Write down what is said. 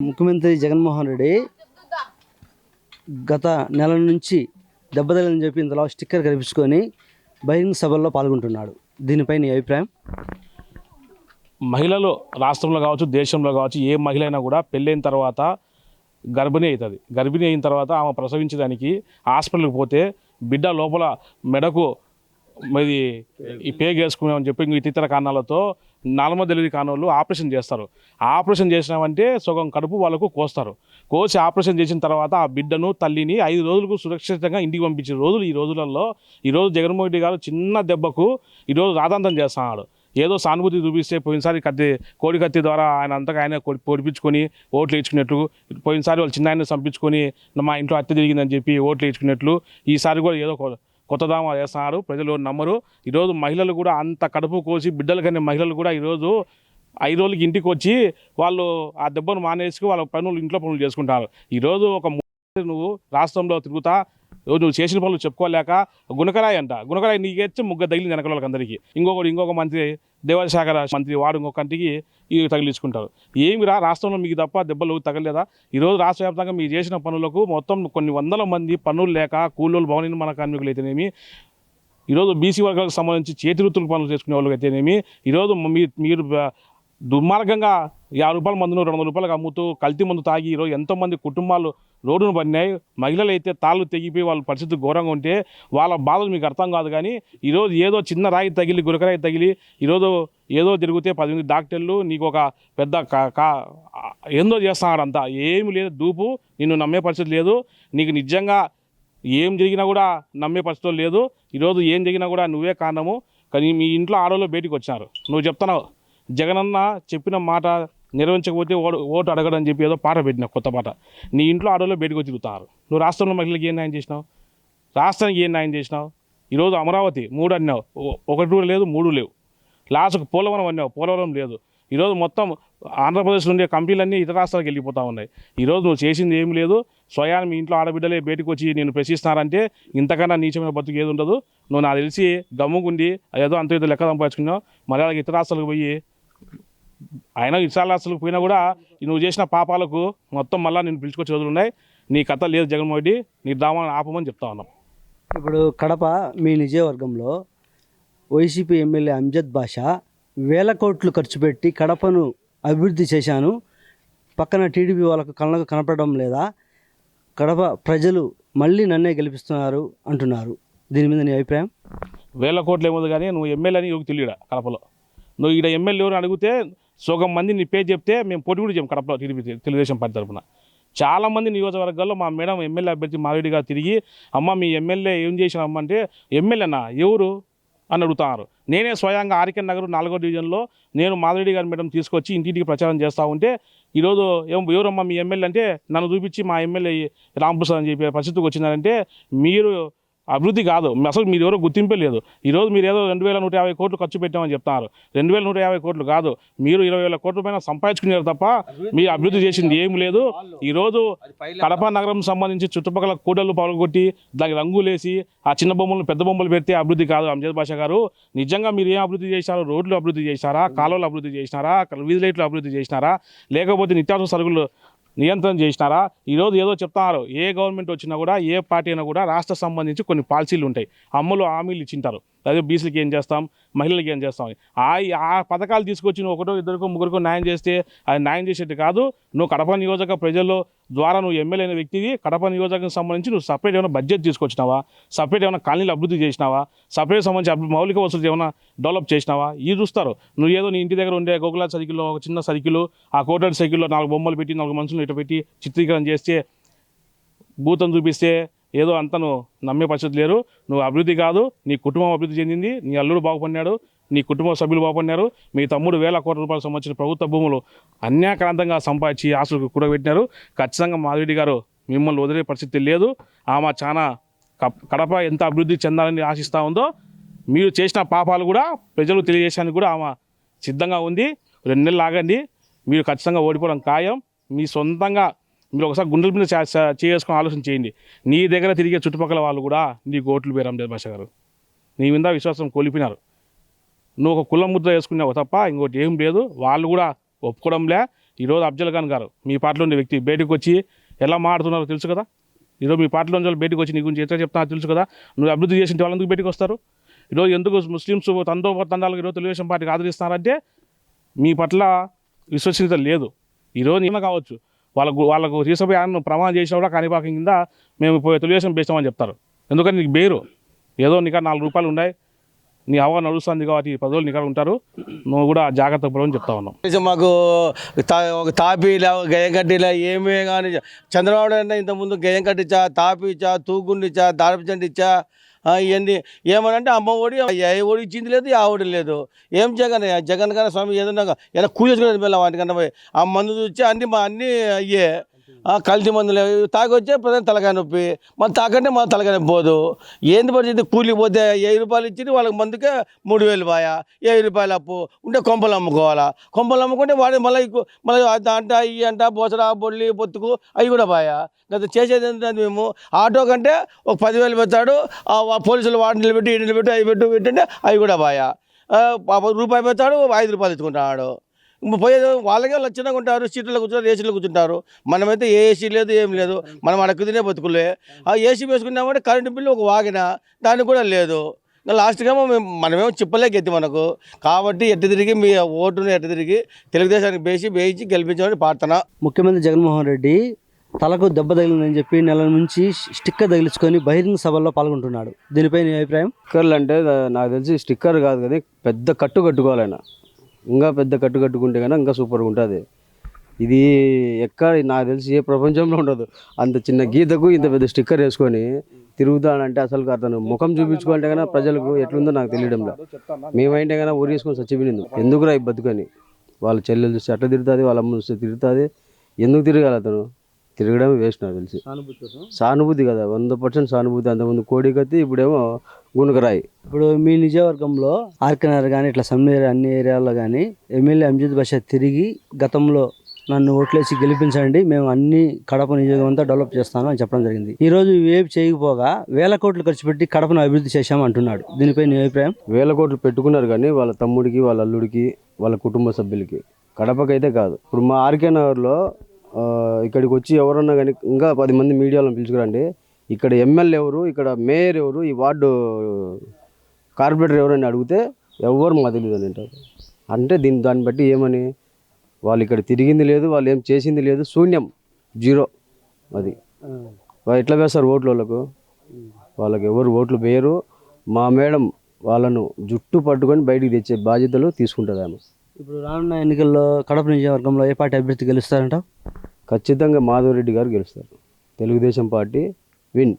ముఖ్యమంత్రి జగన్మోహన్ రెడ్డి గత నెల నుంచి దెబ్బతలని చెప్పి ఇంతలో స్టిక్కర్ కనిపించుకొని బహిరంగ సభల్లో పాల్గొంటున్నాడు. దీనిపై నీ అభిప్రాయం? మహిళలు రాష్ట్రంలో కావచ్చు దేశంలో కావచ్చు ఏ మహిళ అయినా కూడా పెళ్ళైన తర్వాత గర్భిణీ అవుతుంది. గర్భిణీ అయిన తర్వాత ఆమె ప్రసవించడానికి హాస్పిటల్కి పోతే బిడ్డ లోపల మెడకు మరి ఈ పేగ్ చెప్పి ఇంక ఇతర కారణాలతో నార్మల్ డెలివరీ కాని వాళ్ళు ఆపరేషన్ చేస్తారు. ఆపరేషన్ చేసినామంటే సగం కడుపు వాళ్ళకు కోస్తారు. కోసి ఆపరేషన్ చేసిన తర్వాత ఆ బిడ్డను తల్లిని ఐదు రోజులకు సురక్షితంగా ఇంటికి పంపించిన రోజులు ఈ రోజులలో ఈరోజు జగన్మోహన్ రెడ్డి గారు చిన్న దెబ్బకు ఈరోజు రాధాంతం చేస్తున్నాడు. ఏదో సానుభూతి చూపిస్తే పోయినసారి కత్తి కోడి కత్తి ద్వారా ఆయన అంతగా ఆయన పొడిపించుకొని ఓట్లు వేయించుకున్నట్లు పోయినసారి వాళ్ళు చిన్న ఆయన చంపించుకొని మా ఇంట్లో హత్య జరిగిందని చెప్పి ఓట్లు వేయించుకున్నట్లు ఈసారి కూడా ఏదో కొత్తదామా కొత్త చేస్తున్నారు. ప్రజలు నమ్మరు. ఈరోజు మహిళలు కూడా అంత కడుపు కోసి బిడ్డలు కనే మహిళలు కూడా ఈరోజు ఐదు రోజులకి ఇంటికి వచ్చి వాళ్ళు ఆ దెబ్బను మానేసుకు వాళ్ళ పనులు ఇంట్లో పనులు చేసుకుంటారు. ఈరోజు ఒక నువ్వు రాష్ట్రంలో తిరుగుతా రోజు నువ్వు చేసిన పనులు చెప్పుకోలేక గుణకరాయి అంట. గుణకరాయి నీకేచ్చి ముగ్గు తగిలింది వెనక వాళ్ళకందరికీ ఇంకొకటి ఇంకొక మంత్రి దేవాదాయ మంత్రి వాడు ఇంకొకంటికి ఇవి తగిలించుకుంటారు. ఏమి రా రాష్ట్రంలో మీకు తప్ప దెబ్బలు తగలేదా? ఈరోజు రాష్ట్ర వ్యాప్తంగా మీరు చేసిన పనులకు మొత్తం కొన్ని వందల మంది పనులు లేక కూలోళ్ళు భవన నిర్మాణ కార్మికులు అయితేనేమి ఈరోజు బీసీ వర్గాలకు సంబంధించి చేతివృత్తులు పనులు చేసుకునే వాళ్ళకి అయితేనేమి ఈరోజు మీ- మీరు దుర్మార్గంగా యాభై రూపాయల మందును రెండు వందల రూపాయలకు అమ్ముతూ కల్తీ మందు తాగి ఈరోజు ఎంతోమంది కుటుంబాలు రోడ్డును పడినాయి. మహిళలు అయితే తాళ్ళు తెగిపోయి వాళ్ళ పరిస్థితి ఘోరంగా ఉంటే వాళ్ళ బాధలు మీకు అర్థం కాదు కానీ ఈరోజు ఏదో చిన్న రాయి తగిలి గురకరాయి తగిలి ఈరోజు ఏదో తిరిగితే పది డాక్టర్లు నీకు ఒక పెద్ద కా- కా- ఏందో చేస్తున్నాడు అంతా ఏమి లేదు దూపు నిన్ను నమ్మే పరిస్థితి లేదు. నీకు నిజంగా ఏం జరిగినా కూడా నమ్మే పరిస్థితులు లేదు. ఈరోజు ఏం జరిగినా కూడా నువ్వే కారణము. కానీ మీ ఇంట్లో ఆడవాళ్ళు బయటికి వచ్చారు నువ్వు చెప్తున్నావు జగనన్న చెప్పిన మాట నిర్వహించకపోతే ఓటు ఓటు అడగడం చెప్పి ఏదో పాట పెట్టిన కొత్త పాట. నీ ఇంట్లో ఆడవాళ్ళు బయటకు వచ్చి తిరుగుతున్నారు నువ్వు రాష్ట్రంలో మహిళలకు ఏం న్యాయం చేసినావు? రాష్ట్రానికి ఏం న్యాయం చేసినావు? ఈరోజు అమరావతి మూడు అన్నావు. ఓ- ఒకటి కూడా లేదు మూడు లేవు. లాస్ట్కు పోలవరం అన్నావు. పోలవరం లేదు. ఈరోజు మొత్తం ఆంధ్రప్రదేశ్ నుండి కంపెనీలన్నీ ఇతర రాష్ట్రాలకు వెళ్ళిపోతూ ఉన్నాయి. ఈరోజు నువ్వు చేసింది ఏం లేదు. స్వయాన్ని మీ ఇంట్లో ఆడబిడ్డలే బయటకు వచ్చి నేను ప్రశ్నిస్తున్నారంటే ఇంతకన్నా నీచమైన బతుకు ఏది ఉండదు. నువ్వు నాకు తెలిసి గమ్ముకుండి ఏదో అంత ఏదో లెక్క సంపాదించుకున్నావు. మర్యాదకి ఇతర రాష్ట్రాలకు పోయి ఇతర రాష్ట్రాలకు పోయినా కూడా నువ్వు చేసిన పాపాలకు మొత్తం మళ్ళీ నేను పిలుచుకొచ్చే రోజులు ఉన్నాయి. నీ కథ లేదు జగన్మోహన్ రెడ్డి నీ డ్రామాను ఆపమని చెప్తా ఉన్నాం. ఇప్పుడు కడప మీ నిజవర్గంలో వైసీపీ ఎమ్మెల్యే అంజద్ బాషా వేల కోట్లు ఖర్చు పెట్టి కడపను అభివృద్ధి చేశాను. పక్కన టీడీపీ వాళ్ళకు కళ్ళకు కనపడడం లేదా? కడప ప్రజలు మళ్ళీ నన్నే గెలిపిస్తున్నారు అంటున్నారు. దీని మీద నీ అభిప్రాయం? వేల కోట్లు ఏమో కానీ నువ్వు ఎమ్మెల్యే అని తెలియడా కడపలో? నువ్వు ఇక్కడ ఎమ్మెల్యే ఎవరు అడిగితే సగం మంది నీ పేరు చెప్తే మేము పోటీ కూడా చేయం కడపలో టీడీపీ తెలుగుదేశం పార్టీ తరఫున చాలామంది నియోజకవర్గాల్లో మా మేడం ఎమ్మెల్యే అభ్యర్థి మారెడ్డి తిరిగి అమ్మ మీ ఎమ్మెల్యే ఏం చేసిన అమ్మ అంటే ఎమ్మెల్యేనా ఎవరు? అని అడుగుతున్నారు. నేనే స్వయంగా ఆర్కెన్ నగర్ నాలుగో డివిజన్లో నేను మాధురెడ్డి గారి మేడం తీసుకొచ్చి ఇంటింటికి ప్రచారం చేస్తూ ఉంటే ఈరోజు ఏం ఎవరమ్మా మీ ఎమ్మెల్యే అంటే నన్ను చూపించి మా ఎమ్మెల్యే రాంప్రసాద్ అని చెప్పి పరిస్థితికి వచ్చినారంటే మీరు అభివృద్ధి కాదు. అసలు మీరు ఎవరో గుర్తింపే లేదు. ఈరోజు మీరు ఏదో రెండు వేల నూట యాభై కోట్లు ఖర్చు పెట్టామని చెప్తున్నారు. రెండు వేల నూట యాభై కోట్లు కాదు. మీరు ఇరవై వేల కోట్ల పైన సంపాదించుకున్నారు తప్ప మీ అభివృద్ధి చేసింది ఏం లేదు. ఈరోజు కడప నగరం సంబంధించి చుట్టుపక్కల కూడళ్ళు పగలగొట్టి దానికి రంగులేసి ఆ చిన్న బొమ్మలు పెద్ద బొమ్మలు పెడితే అభివృద్ధి కాదు అంజద్ బాషా గారు. నిజంగా మీరు ఏం అభివృద్ధి చేశారు? రోడ్లు అభివృద్ధి చేశారా? కాలువలు అభివృద్ధి చేసినారా? వీధి లైట్లు అభివృద్ధి చేసినారా? లేకపోతే నిత్యావసర సరుకులు నియంత్రణ చేసినారా? ఈరోజు ఏదో చెప్తున్నారు. ఏ గవర్నమెంట్ వచ్చినా కూడా ఏ పార్టీ అయినా కూడా రాష్ట్ర సంబంధించి కొన్ని పాలసీలు ఉంటాయి. అమ్మలు హామీలు ఇచ్చింటారు. అదే బీసీలకి ఏం చేస్తాం? మహిళలకి ఏం చేస్తాం? ఆ ఆ పథకాలు తీసుకొచ్చి నువ్వు ఒకటో ఇద్దరికో ముగ్గురికో న్యాయం చేస్తే అది న్యాయం చేసేది కాదు. నువ్వు కడప నియోజక ప్రజల్లో ద్వారా నువ్వు ఎమ్మెల్యే అయిన వ్యక్తివి కడప నియోజకం సంబంధించి నువ్వు సపరేట్ ఏమైనా బడ్జెట్ తీసుకొచ్చినావా? సపరేట్ ఏమైనా కాలనీలు అభివృద్ధి చేసినావా? సపరేట్ సంబంధించి మౌలిక వసతులు ఏమైనా డెవలప్ చేసినావా? ఇది చూస్తారు. నువ్వు ఏదో నీ ఇంటి దగ్గర ఉండే గోకులా సైకిల్లో ఒక చిన్న సైకిల్ ఆ కోటర్ సైకిల్లో నాలుగు బొమ్మలు పెట్టి నాలుగు మనుషులు ఇటు పెట్టి చిత్రీకరణ చేస్తే భూతం చూపిస్తే ఏదో అంత నువ్వు నమ్మే పరిస్థితి లేరు. నువ్వు అభివృద్ధి కాదు నీ కుటుంబం అభివృద్ధి చెందింది నీ అల్లుడు బాగుపడినాడు నీ కుటుంబ సభ్యులు బాగుపడినారు మీ తమ్ముడు వేల కోట్ల రూపాయలకు సంబంధించిన ప్రభుత్వ భూములు అన్యాక్రాంతంగా సంపాదించి ఆశలకు కూడబెట్టినారు ఖచ్చితంగా మాధురెడ్డి గారు మిమ్మల్ని వదిలే పరిస్థితి లేదు. ఆమె చాలా కడప ఎంత అభివృద్ధి చెందాలని ఆశిస్తూ ఉందో మీరు చేసిన పాపాలు కూడా ప్రజలు తెలియజేసానికి కూడా ఆమె సిద్ధంగా ఉంది. రెండు నెలలు ఆగండి. మీరు ఖచ్చితంగా ఓడిపోవడం ఖాయం. మీ సొంతంగా మీరు ఒకసారి గుండెల మీద చేసుకుని చేసుకొని ఆలోచన చేయండి. నీ దగ్గర తిరిగే చుట్టుపక్కల వాళ్ళు కూడా నీ ఓట్లు పేరు అంబేద్ భాష గారు. నీ మీద విశ్వాసం కోల్పోయినారు. నువ్వు ఒక కులం ముద్ర వేసుకున్నావు తప్ప ఇంకోటి ఏం లేదు. వాళ్ళు కూడా ఒప్పుకోవడంలే. ఈరోజు అఫ్జల్ ఖాన్ గారు మీ పార్టీలో ఉండే వ్యక్తి బయటకు వచ్చి ఎలా మాట్లాడుతున్నారో తెలుసు కదా? ఈరోజు మీ పార్టీలో నుంచి బయటకు వచ్చి నీ గురించి ఎట్లా చెప్తున్నా తెలుసు కదా? నువ్వు అభివృద్ధి చేసిన వాళ్ళు ఎందుకు బయటకు వస్తారు? ఈరోజు ఎందుకు ముస్లిమ్స్ తందో తండాలకు ఈరోజు తెలుగుదేశం పార్టీకి ఆదరిస్తున్నారంటే మీ పట్ల విశ్వసనీయత లేదు. ఈరోజు నిన్న కావచ్చు. వాళ్ళకు వాళ్ళకు తీసుకుపోయి ఆయనను ప్రమాణం చేసినా కూడా కాణిపాకం కింద మేము పోయి తెలుగుదేశం వేస్తామని చెప్తారు. ఎందుకంటే నీకు బేరు. ఏదో నీకు నాలుగు రూపాయలు ఉన్నాయి. నీ అవగాహన నడుస్తుంది కాబట్టి పది రోజులు నీకు ఉంటారు. నువ్వు కూడా జాగ్రత్త పడవని చెప్తా ఉన్నావు. మాకు తా ఒక తాపీలా ఒక గయం కట్టిలా కానీ చంద్రబాబు అయినా ఇంతకుముందు గయం కట్టించా ఇచ్చా తూగుండిచ్చా దారపచండిచ్చా ఇవన్నీ ఏమనంటే అమ్మ ఓడి ఏ ఓడి ఇచ్చింది లేదు ఆ ఓడి లేదు. ఏం జగన్ జగన్ కానీ స్వామి ఏదన్నా ఏదైనా కూర్చొని వెళ్ళాం వాటికన్నా పోయి. ఆ మందు చూస్తే అన్ని మా అన్నీ అయ్యే. కల్తీ మందులు తాగొచ్చే ప్రధాన తలకాయ నొప్పి. మన తాకంటే మన తలకాయ నొప్పి పోదు. ఏంది పరిస్థితి? కూలి పోతే వెయ్యి రూపాయలు ఇచ్చి వాళ్ళకి మందుకే మూడు వేలు బాయా వెయ్యి రూపాయలు అప్పు. ఉంటే కొంపలు అమ్ముకోవాలా? కొంపలు అమ్ముకుంటే వాడి మళ్ళీ మళ్ళీ అంట ఈ అంట బోసరా బొల్లి పొత్తుకు అవి కూడా బాయా గత చేసేది ఏంటంటే మేము ఆటో కంటే ఒక పదివేలు పెడతాడు. ఆ పోలీసులు వాడిని నిలబెట్టి ఈ నిలబెట్టి అవి పెట్టు పెట్టంటే అవి కూడా బాయా పాప రూపాయి పెడతాడు ఐదు రూపాయలు ఇచ్చుకుంటాడు పోయేది వాళ్ళకే లక్షణంగా ఉంటారు సీట్లలో కూర్చుంటారు ఏసీలో కూర్చుంటారు. మనమైతే ఏ ఏసీ లేదు ఏం లేదు. మనం అడక్కు తినే బతుకులే. ఆ ఏసీ వేసుకున్నామంటే కరెంటు బిల్లు ఒక వాగిన దానికి కూడా లేదు. ఇంకా లాస్ట్కేమో మేము మనమేమో చెప్పలే గెత్తి మనకు. కాబట్టి ఎట్టు తిరిగి మీ ఓటుని ఎట్టు తిరిగి తెలుగుదేశానికి వేసి వేయించి గెలిపించమని ప్రార్థన. ముఖ్యమంత్రి జగన్మోహన్ రెడ్డి తలకు దెబ్బ తగిలిందని చెప్పి నెల నుంచి స్టిక్కర్ తగిలించుకొని బహిరంగ సభల్లో పాల్గొంటున్నాడు. దీనిపై నీ అభిప్రాయం? స్టిక్కర్లు అంటే నాకు తెలిసి స్టిక్కర్ కాదు కానీ పెద్ద కట్టు కట్టుకోవాలి ఆయన ఇంకా పెద్ద కట్టు కట్టుకుంటే కన్నా ఇంకా సూపర్గా ఉంటుంది. ఇది ఎక్కడ నాకు తెలిసి ఏ ప్రపంచంలో ఉండదు. అంత చిన్న గీతకు ఇంత పెద్ద స్టిక్కర్ వేసుకొని తిరుగుతానంటే అసలు అతను ముఖం చూపించుకుంటే కన్నా ప్రజలకు ఎట్లుందో నాకు తెలియడంలో. మేమైంటే కన్నా ఊరి వేసుకొని చచ్చిపోయింది ఎందుకురా ఈ బతుకని? వాళ్ళ చెల్లెలు చూస్తే అట్లా తిరుగుతుంది వాళ్ళ అమ్మ చూస్తే తిరుగుతుంది. ఎందుకు తిరగాలి అతను? తిరగడమే వేస్ట్ నాకు తెలిసి. సానుభూతి కదా వంద పర్సెంట్ సానుభూతి అంతకుముందు కోడికత్తి ఇప్పుడేమో గుణకరాయి ఇప్పుడు మీ నియోజకవర్గంలో ఆర్కెనర్ కానీ ఇట్లా సమ్ ఏరియా అన్ని ఏరియాల్లో కానీ ఎమ్మెల్యే అంజిద్ బాషా తిరిగి గతంలో నన్ను ఓట్లేసి గెలిపించండి మేము అన్ని కడప నియోజకవర్గం అంతా డెవలప్ చేస్తాను అని చెప్పడం జరిగింది. ఈ రోజు ఇవేవి చేయకపోగా వేల కోట్లు ఖర్చు పెట్టి కడపను అభివృద్ధి చేశాం అంటున్నాడు. దీనిపై నీ అభిప్రాయం? వేల కోట్లు పెట్టుకున్నారు కానీ వాళ్ళ తమ్ముడికి వాళ్ళ అల్లుడికి వాళ్ళ కుటుంబ సభ్యులకి. కడపకైతే కాదు. ఇప్పుడు మా ఆర్కే నగర్లో ఇక్కడికి వచ్చి ఎవరన్నా కానీ ఇంకా పది మంది మీడియాలో పిలుచుకురండి. ఇక్కడ ఎమ్మెల్యే ఎవరు ఇక్కడ మేయర్ ఎవరు ఈ వార్డు కార్పొరేటర్ ఎవరు అని అడిగితే ఎవరు మా తెలియదు అని అంటారు అంటే దీని దాన్ని బట్టి ఏమని వాళ్ళు ఇక్కడ తిరిగింది లేదు వాళ్ళు ఏం చేసింది లేదు శూన్యం జీరో అది. ఎట్లా వేస్తారు ఓట్లు వాళ్ళకు వాళ్ళకి ఎవరు ఓట్లు వేయరు మా మేడం వాళ్ళను జుట్టు పట్టుకొని బయటికి తెచ్చే బాధ్యతలు తీసుకుంటుంది ఆమె. ఇప్పుడు రానున్న ఎన్నికల్లో కడప నియోజకవర్గంలో ఏ పార్టీ అభ్యర్థి గెలుస్తారంట ఖచ్చితంగా మాధవరెడ్డి గారు గెలుస్తారు. Telugudesam party win.